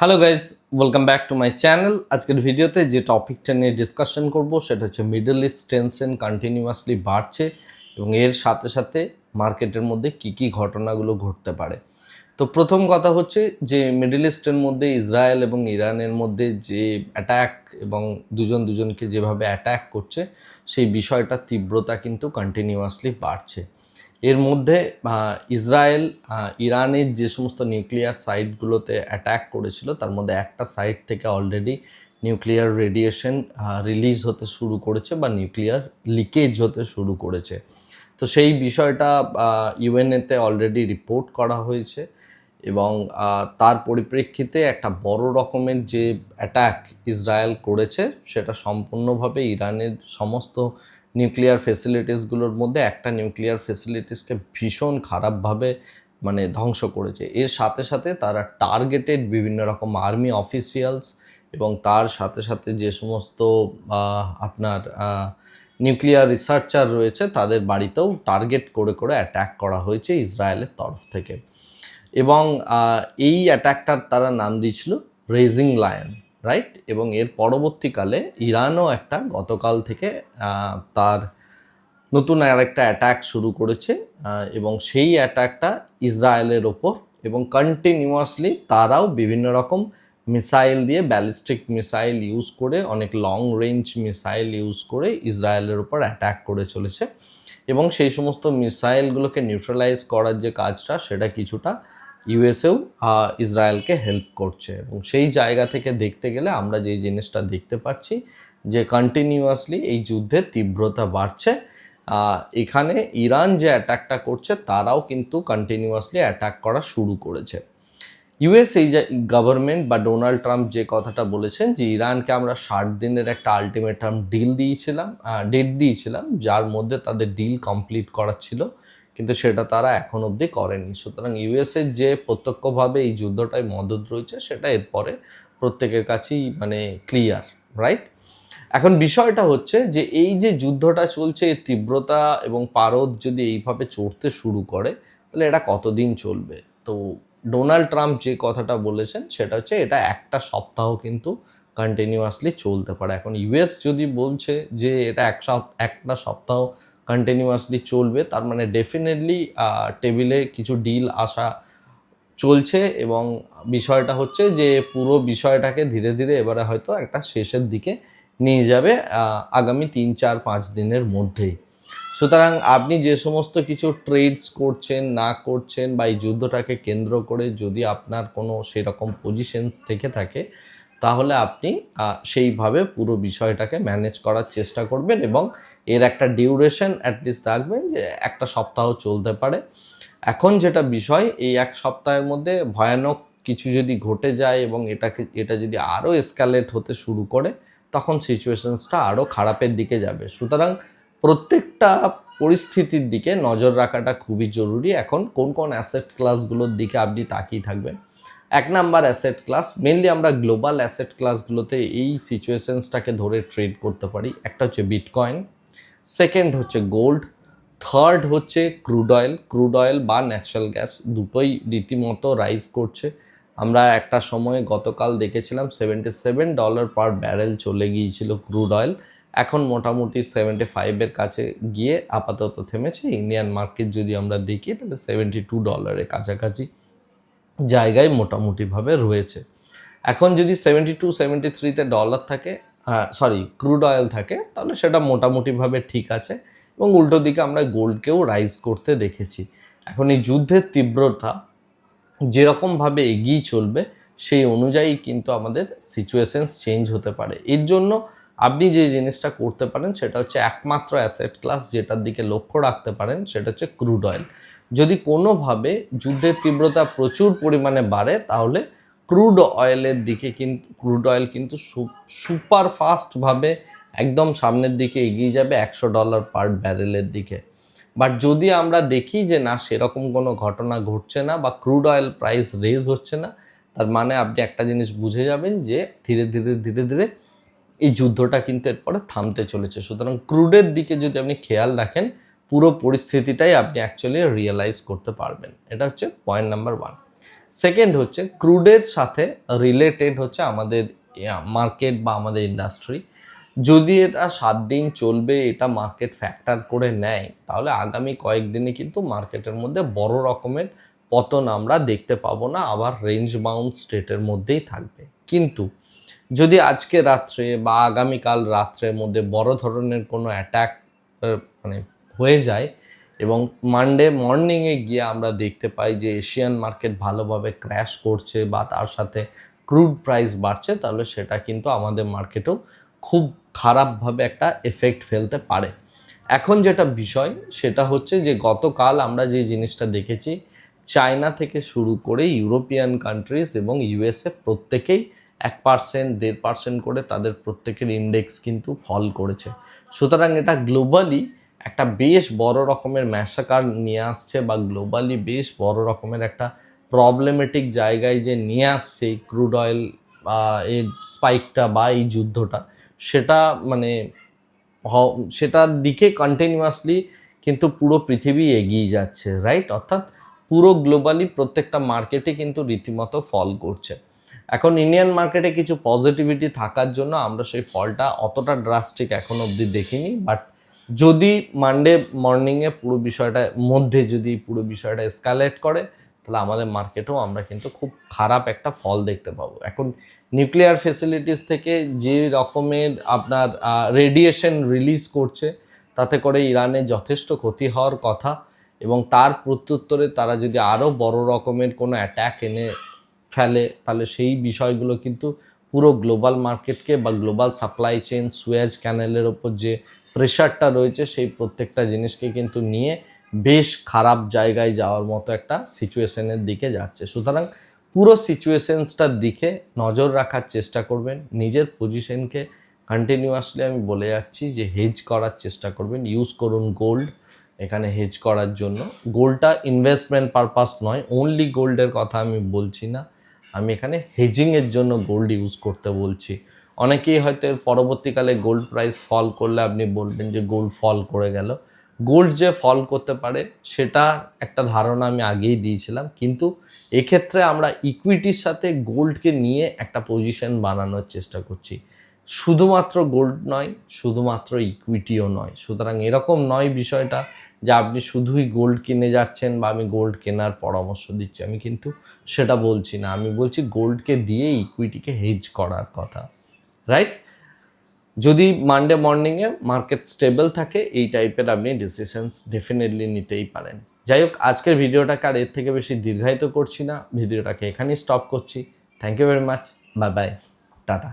Hello guys welcome back to my channel আজকের ভিডিওতে যে টপিকটা নিয়ে ডিসকাশন করব, সেটা হচ্ছে মিডল ইস্ট টেনশন কন্টিনিউয়াসলি বাড়ছে এবং এর সাথে সাথে মার্কেটের মধ্যে কি কি ঘটনাগুলো ঘটতে পারে। তো প্রথম কথা হচ্ছে যে মিডল ইস্টের মধ্যে ইসরায়েল এবং ইরানের মধ্যে যে অ্যাটাক এবং দুজন দুজনকে যেভাবে অ্যাটাক করছে, সেই বিষয়টার তীব্রতা কিন্তু কন্টিনিউয়াসলি বাড়ছে। এর মধ্যে ইসরায়েল ইরানের যে সমস্ত নিউক্লিয়ার সাইটগুলোতে অ্যাটাক করেছিল, তার মধ্যে একটা সাইট থেকে অলরেডি নিউক্লিয়ার রেডিয়েশন রিলিজ হতে শুরু করেছে বা নিউক্লিয়ার লিকেজ হতে শুরু করেছে। তো সেই বিষয়টা ইউএনএতে অলরেডি রিপোর্ট করা হয়েছে এবং তার পরিপ্রেক্ষিতে একটা বড় রকমের যে অ্যাটাক ইসরায়েল করেছে, সেটা সম্পূর্ণভাবে ইরানের সমস্ত নিউক্লিয়ার ফেসিলিটিসগুলোর মধ্যে একটা নিউক্লিয়ার ফেসিলিটিসকে ভীষণ খারাপভাবে মানে ধ্বংস করেছে। এর সাথে সাথে তারা টার্গেটেড বিভিন্ন রকম আর্মি অফিসিয়ালস এবং তার সাথে সাথে যে সমস্ত আপনার নিউক্লিয়ার রিসার্চার রয়েছে তাদের বাড়িতেও টার্গেট করে করে অ্যাট্যাক করা হয়েছে ইসরায়েলের তরফ থেকে। এবং এই অ্যাট্যাকটার তারা নাম দিয়েছিল রেজিং লায়ন রাইট এবং এর পরবর্তীকালে ইরানও একটা গতকাল থেকে তার নতুন আর একটা অ্যাটাক শুরু করেছে এবং সেই অ্যাটাকটা ইসরায়েলের ওপর এবং কন্টিনিউয়াসলি তারাও বিভিন্ন রকম মিসাইল দিয়ে ব্যালিস্টিক মিসাইল ইউজ করে, অনেক লং রেঞ্জ মিসাইল ইউজ করে ইসরায়েলের ওপর অ্যাটাক করে চলেছে। এবং সেই সমস্ত মিসাইলগুলোকে নিউট্রালাইজ করার যে কাজটা, সেটা কিছুটা ইউএসএও ইসরায়েলকে হেল্প করছে। এবং সেই জায়গা থেকে দেখতে গেলে আমরা যে জিনিসটা দেখতে পাচ্ছি, যে কন্টিনিউয়াসলি এই যুদ্ধের তীব্রতা বাড়ছে। এখানে ইরান যে অ্যাটাকটা করছে, তারাও কিন্তু কন্টিনিউয়াসলি অ্যাটাক করা শুরু করেছে। ইউএস এই যে গভর্নমেন্ট বা ডোনাল্ড ট্রাম্প যে কথাটা বলেছেন, যে ইরানকে আমরা ষাট দিনের একটা আলটিমেটাম ডিল দিয়েছিলাম ডেট দিয়েছিলাম, যার মধ্যে তাদের ডিল কমপ্লিট করার ছিল। কিন্তু সেটা তারা এখন অবধি করেনি। সুতরাং ইউএসের যে প্রত্যক্ষভাবে এই যুদ্ধটায় মদত রয়েছে, সেটা এরপরে প্রত্যেকের কাছেই মানে ক্লিয়ার রাইট এখন বিষয়টা হচ্ছে যে এই যে যুদ্ধটা চলছে, এর তীব্রতা এবং পারদ যদি এইভাবে চড়তে শুরু করে, তাহলে এটা কতদিন চলবে? তো ডোনাল্ড ট্রাম্প যে কথাটা বলেছেন, সেটা হচ্ছে এটা একটা সপ্তাহ কিন্তু কন্টিনিউয়াসলি চলতে পারে। এখন ইউএস যদি বলছে যে এটা এক সপ- একটা সপ্তাহ কন্টিনিউয়াসলি চলবে, তার মানে ডেফিনেটলি টেবিলে কিছু ডিল আসা চলছে এবং বিষয়টা হচ্ছে যে পুরো বিষয়টাকে ধীরে ধীরে এবারে হয়তো একটা শেষের দিকে নিয়ে যাবে আগামী তিন, চার, পাঁচ দিনের মধ্যেই। সুতরাং আপনি যে সমস্ত কিছু ট্রেডস করছেন, না করছেন বা এই যুদ্ধটাকে কেন্দ্র করে যদি আপনার কোনো সেরকম পজিশনস থেকে থাকে তাহলে আপনি সেইভাবে পুরো বিষয়টাকে ম্যানেজ করার চেষ্টা করবেন এবং এর একটা ডিউরেশন অ্যাটলিস্ট রাখবেন যে একটা সপ্তাহ চলতে পারে। এখন যেটা বিষয়, এই এক সপ্তাহের মধ্যে ভয়ানক কিছু যদি ঘটে যায় এবং এটাকে, এটা যদি আরও এসকালেট হতে শুরু করে, তখন সিচুয়েশনসটা আরও খারাপের দিকে যাবে। সুতরাং প্রত্যেকটা পরিস্থিতির দিকে নজর রাখাটা খুবই জরুরি। এখন কোন কোন অ্যাসেট ক্লাসগুলোর দিকে আপনি তাকিয়ে থাকবেন এক নাম্বার অ্যাসেট ক্লাস মেনলি আমরা গ্লোবাল অ্যাসেট ক্লাসগুলোতে এই সিচুয়েশনসটাকে ধরে ট্রেড করতে পারি। একটা হচ্ছে বিটকয়েন সেকেন্ড হচ্ছে গোল্ড থার্ড হচ্ছে ক্রুড অয়েল ক্রুড অয়েল বা ন্যাচারাল গ্যাস দুটোই রীতিমতো রাইজ করছে। আমরা একটা সময়ে গতকাল দেখেছিলাম seventy seven dollar per barrel চলে গিয়েছিল ক্রুড অয়েল এখন মোটামুটি সেভেন্টি ফাইভের কাছে গিয়ে আপাতত থেমেছে। ইন্ডিয়ান মার্কেট যদি আমরা দেখি, তাহলে সেভেন্টি টু ডলারের কাছাকাছি। জায়গায় মোটামুটিভাবে রয়েছে। এখন যদি সেভেন্টি টু সেভেন্টি থ্রিতে ডলার থাকে সরি ক্রুড অয়েল থাকে, তাহলে সেটা মোটামুটিভাবে ঠিক আছে এবং উল্টো দিকে আমরা গোল্ডকেও রাইজ করতে দেখেছি। এখন এই যুদ্ধের তীব্রতা যেরকমভাবে এগিয়ে চলবে, সেই অনুযায়ী কিন্তু আমাদের সিচুয়েশনস চেঞ্জ হতে পারে। এর জন্য আপনি যে জিনিসটা করতে পারেন, সেটা হচ্ছে একমাত্র অ্যাসেট ক্লাস যেটার দিকে লক্ষ্য রাখতে পারেন, সেটা হচ্ছে ক্রুড অয়েল যদি কোনোভাবে যুদ্ধের তীব্রতা প্রচুর পরিমাণে বাড়ে, তাহলে ক্রুড অয়েলের দিকে কিন্তু ক্রুড অয়েল কিন্তু সুপার ফাস্টভাবে একদম সামনের দিকে এগিয়ে যাবে একশো ডলার পার ব্যারেলের দিকে। বাট যদি আমরা দেখি যে না, সেরকম কোনো ঘটনা ঘটছে না বা ক্রুড অয়েল প্রাইস রেজ হচ্ছে না, তার মানে আপনি একটা জিনিস বুঝে যাবেন যে ধীরে ধীরে ধীরে ধীরে এই যুদ্ধটা কিন্তু এরপরে থামতে চলেছে। সুতরাং ক্রুডের দিকে যদি আপনি খেয়াল রাখেন পুরো পরিস্থিতিটাই আপনি অ্যাকচুয়ালি রিয়েলাইজ করতে পারবেন। এটা হচ্ছে পয়েন্ট নাম্বার ওয়ান সেকেন্ড হচ্ছে ক্রুডের সাথে রিলেটেড হচ্ছে আমাদের মার্কেট বা আমাদের ইন্ডাস্ট্রি যদি এটা সাত দিন চলবে, এটা মার্কেট ফ্যাক্টর করে নেয়, তাহলে আগামী কয়েকদিনে কিন্তু মার্কেটের মধ্যে বড় রকমের পতন আমরা দেখতে পাবো না, আবার রেঞ্জ বাউন্ড স্টেটের মধ্যেই থাকবে। কিন্তু যদি আজকে রাত্রে বা আগামীকাল রাত্রের মধ্যে বড় ধরনের কোনো অ্যাটাক মানে হয়ে যায় এবং মানডে মর্নিংয়ে গিয়ে আমরা দেখতে পাই যে এশিয়ান মার্কেট ভালোভাবে ক্র্যাশ করছে বা তার সাথে ক্রুড প্রাইস বাড়ছে, তাহলে সেটা কিন্তু আমাদের মার্কেটেও খুব খারাপভাবে একটা এফেক্ট ফেলতে পারে। এখন যেটা বিষয়, সেটা হচ্ছে যে গতকাল আমরা যে জিনিসটা দেখেছি চায়না থেকে শুরু করে ইউরোপিয়ান কান্ট্রিজ এবং ইউএসএ প্রত্যেকেই এক পার্সেন্ট দেড় পার্সেন্ট করে তাদের প্রত্যেকের ইন্ডেক্স কিন্তু ফল করেছে। সুতরাং এটা গ্লোবালি একটা বেশ বড় রকমের ম্যাসাকার নিয়ে আসছে বা গ্লোবালি বেশ বড় রকমের একটা প্রবলেমেটিক জায়গায় যে নিয়ে আসছে এই ক্রুড অয়েল বা এই স্পাইকটা বা এই যুদ্ধটা, সেটা মানে সেটার দিকে কন্টিনিউয়াসলি কিন্তু পুরো পৃথিবী এগিয়ে যাচ্ছে রাইট অর্থাৎ পুরো গ্লোবালি প্রত্যেকটা মার্কেটে কিন্তু রীতিমতো ফল করছে। এখন ইন্ডিয়ান মার্কেটে কিছু পজিটিভিটি থাকার জন্য আমরা সেই ফলটা অতটা ড্রাস্টিক এখন অবধি দেখিনি বাট যদি মানডে মর্নিংয়ে পুরো বিষয়টা মধ্যে যদি পুরো বিষয়টা এসকালেট করে, তাহলে আমাদের মার্কেটেও আমরা কিন্তু খুব খারাপ একটা ফল দেখতে পাবো। এখন নিউক্লিয়ার ফেসিলিটিস থেকে যে রকমের আপনার রেডিয়েশন রিলিজ করছে, তাতে করে ইরানে যথেষ্ট ক্ষতি হওয়ার কথা এবং তার প্রত্যুত্তরে তারা যদি আরও বড় রকমের কোনো অ্যাট্যাক এনে ফেলে, তাহলে সেই বিষয়গুলো কিন্তু পুরো গ্লোবাল মার্কেটকে বা গ্লোবাল সাপ্লাই চেন সুয়েজ ক্যানেলের ওপর যে প্রেশারটা রয়েছে, সেই প্রত্যেকটা জিনিসকে কিন্তু নিয়ে বেশ খারাপ জায়গায় যাওয়ার মতো একটা সিচুয়েশনের দিকে যাচ্ছে। সুতরাং পুরো সিচুয়েশনসটার দিকে নজর রাখার চেষ্টা করবেন। নিজের পজিশনকে কন্টিনিউয়াসলি আমি বলে যাচ্ছি যে হেজ করার চেষ্টা করবেন। ইউজ করুন গোল্ড এখানে হেজ করার জন্য। গোল্ডটা ইনভেস্টমেন্ট পারপাস নয় অনলি গোল্ডের কথা আমি বলছি না। আমি এখানে হেজিংয়ের জন্য গোল্ড ইউজ করতে বলছি। অনেকেই হয়তো এর পরবর্তীকালে গোল্ড প্রাইস ফল করলে আপনি বলবেন যে গোল্ড ফল করে গেল। গোল্ড যে ফল করতে পারে, সেটা একটা ধারণা আমি আগেই দিয়েছিলাম। কিন্তু এক্ষেত্রে আমরা ইকুইটির সাথে গোল্ডকে নিয়ে একটা পজিশন বানানোর চেষ্টা করছি। শুধুমাত্র গোল্ড নয়, শুধুমাত্র ইকুইটিও নয়। সুতরাং এরকম নয় বিষয়টা যে আপনি শুধুই গোল্ড কিনে যাচ্ছেন বা আমি গোল্ড কেনার পরামর্শ দিচ্ছি, আমি কিন্তু সেটা বলছি না। আমি বলছি গোল্ডকে দিয়ে ইকুইটিকে হেজ করার কথা রাইট যদি মানডে মর্নিংয়ে মার্কেট স্টেবল থাকে, এই টাইপের আপনি ডিসিশনস ডেফিনেটলি নিতেই পারেন। যাই হোক, আজকের ভিডিওটাকে আর এর থেকে বেশি দীর্ঘায়িত করছি না। ভিডিওটাকে এখানেই স্টপ করছি। Thank you very much bye bye tata.